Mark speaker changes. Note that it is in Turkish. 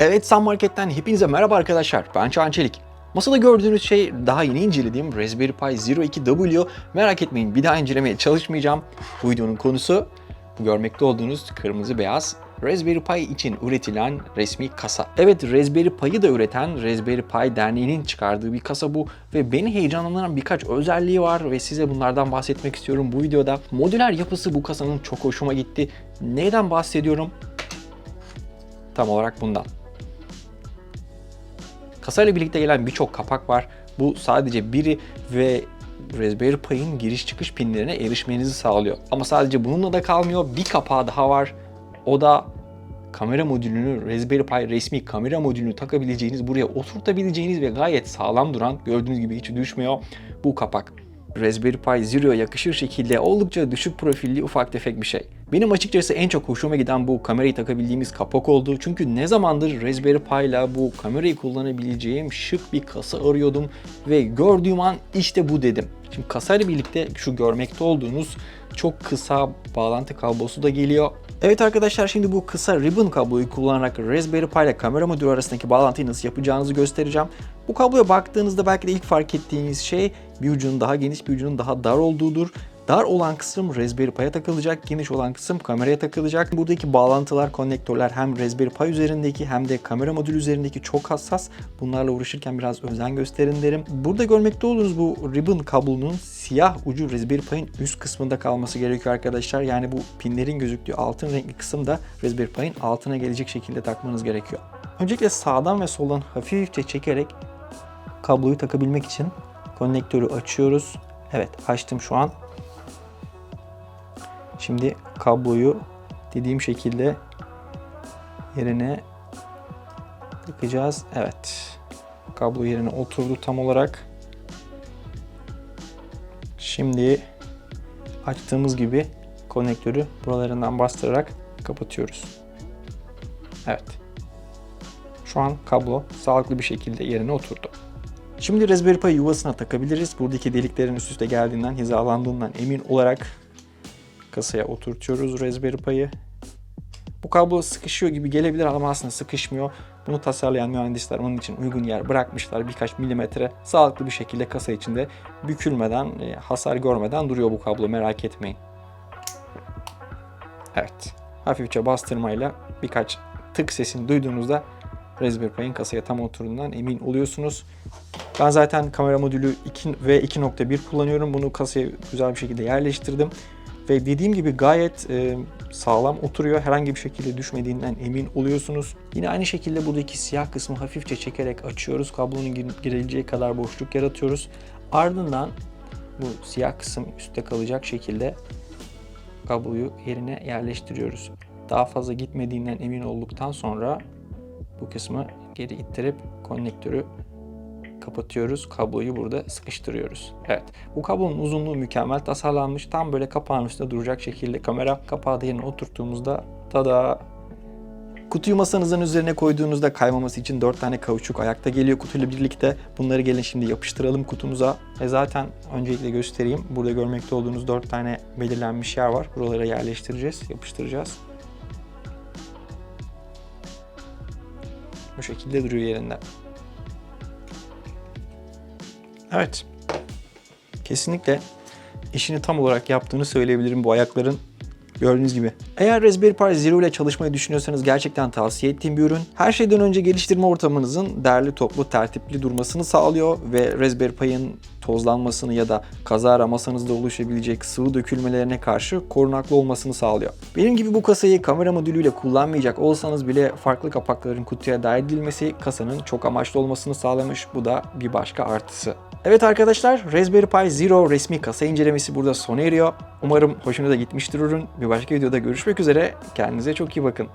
Speaker 1: Evet Sun Market'ten hepinize merhaba arkadaşlar. Ben Çağan Çelik. Masada gördüğünüz şey daha yeni incelediğim Raspberry Pi Zero 2W. Merak etmeyin bir daha incelemeye çalışmayacağım. Bu videonun konusu görmekte olduğunuz kırmızı beyaz Raspberry Pi için üretilen resmi kasa. Evet Raspberry Pi'yi da üreten Raspberry Pi Derneği'nin çıkardığı bir kasa bu ve beni heyecanlandıran birkaç özelliği var ve size bunlardan bahsetmek istiyorum bu videoda. Modüler yapısı bu kasanın çok hoşuma gitti. Neyden bahsediyorum? Tam olarak bundan. Kasayla birlikte gelen birçok kapak var. Bu sadece biri ve Raspberry Pi'nin giriş çıkış pinlerine erişmenizi sağlıyor. Ama sadece bununla da kalmıyor. Bir kapağı daha var. O da kamera modülünü, Raspberry Pi resmi kamera modülünü takabileceğiniz, buraya oturtabileceğiniz ve gayet sağlam duran, gördüğünüz gibi hiç düşmüyor bu kapak. Raspberry Pi Zero'ya yakışır şekilde oldukça düşük profilli ufak tefek bir şey. Benim açıkçası en çok hoşuma giden bu kamerayı takabildiğimiz kapak oldu. Çünkü ne zamandır Raspberry Pi ile bu kamerayı kullanabileceğim şık bir kasa arıyordum ve gördüğüm an işte bu dedim. Şimdi kasayla birlikte şu görmekte olduğunuz çok kısa bağlantı kablosu da geliyor. Evet arkadaşlar şimdi bu kısa ribbon kabloyu kullanarak Raspberry Pi ile kamera modülü arasındaki bağlantıyı nasıl yapacağınızı göstereceğim. Bu kabloya baktığınızda belki de ilk fark ettiğiniz şey bir ucunun daha geniş bir ucunun daha dar olduğudur. Dar olan kısım Raspberry Pi'ye takılacak, geniş olan kısım kameraya takılacak. Buradaki bağlantılar, konnektörler hem Raspberry Pi üzerindeki hem de kamera modülü üzerindeki çok hassas. Bunlarla uğraşırken biraz özen gösterin derim. Burada görmekte olduğunuz bu ribbon kablonun siyah ucu Raspberry Pi'nin üst kısmında kalması gerekiyor arkadaşlar. Yani bu pinlerin gözüktüğü altın renkli kısım da Raspberry Pi'nin altına gelecek şekilde takmanız gerekiyor. Öncelikle sağdan ve soldan hafifçe çekerek kabloyu takabilmek için konnektörü açıyoruz. Evet açtım şu an. Şimdi kabloyu dediğim şekilde yerine takacağız. Evet. Kablo yerine oturdu tam olarak. Şimdi açtığımız gibi konnektörü buralarından bastırarak kapatıyoruz. Evet. Şu an kablo sağlıklı bir şekilde yerine oturdu. Şimdi Raspberry Pi yuvasına takabiliriz. Buradaki deliklerin üst üste geldiğinden, hizalandığından emin olarak kasaya oturtuyoruz Raspberry Pi'yi. Bu kablo sıkışıyor gibi gelebilir ama aslında sıkışmıyor. Bunu tasarlayan mühendisler onun için uygun yer bırakmışlar. Birkaç milimetre sağlıklı bir şekilde kasa içinde bükülmeden, e, hasar görmeden duruyor bu kablo merak etmeyin. Evet. Hafifçe bastırmayla birkaç tık sesini duyduğunuzda Raspberry Pi'nin kasaya tam oturduğundan emin oluyorsunuz. Ben zaten kamera modülü 2 ve 2.1 kullanıyorum. Bunu kasaya güzel bir şekilde yerleştirdim. Ve dediğim gibi gayet e, sağlam oturuyor. Herhangi bir şekilde düşmediğinden emin oluyorsunuz. Yine aynı şekilde buradaki siyah kısmı hafifçe çekerek açıyoruz. Kablonun gir- girebileceği kadar boşluk yaratıyoruz. Ardından bu siyah kısım üstte kalacak şekilde kabloyu yerine yerleştiriyoruz. Daha fazla gitmediğinden emin olduktan sonra bu kısmı geri ittirip konnektörü kapatıyoruz. Kabloyu burada sıkıştırıyoruz. Evet. Bu kablonun uzunluğu mükemmel tasarlanmış. Tam böyle kapağın üstünde duracak şekilde kamera kapağı da yerine oturttuğumuzda tada Kutuyu masanızın üzerine koyduğunuzda kaymaması için 4 tane kauçuk ayakta geliyor kutuyla birlikte. Bunları gelin şimdi yapıştıralım kutumuza. Ve zaten öncelikle göstereyim. Burada görmekte olduğunuz 4 tane belirlenmiş yer var. Buralara yerleştireceğiz, yapıştıracağız. Bu şekilde duruyor yerinde. Evet. Kesinlikle işini tam olarak yaptığını söyleyebilirim bu ayakların. Gördüğünüz gibi. Eğer Raspberry Pi Zero ile çalışmayı düşünüyorsanız gerçekten tavsiye ettiğim bir ürün. Her şeyden önce geliştirme ortamınızın derli toplu tertipli durmasını sağlıyor ve Raspberry Pi'nin tozlanmasını ya da kazara masanızda oluşabilecek sıvı dökülmelerine karşı korunaklı olmasını sağlıyor. Benim gibi bu kasayı kamera modülüyle kullanmayacak olsanız bile farklı kapakların kutuya dahil edilmesi kasanın çok amaçlı olmasını sağlamış. Bu da bir başka artısı. Evet arkadaşlar Raspberry Pi Zero resmi kasa incelemesi burada sona eriyor. Umarım hoşunuza gitmiştir ürün. Bir başka videoda görüşmek üzere. Kendinize çok iyi bakın.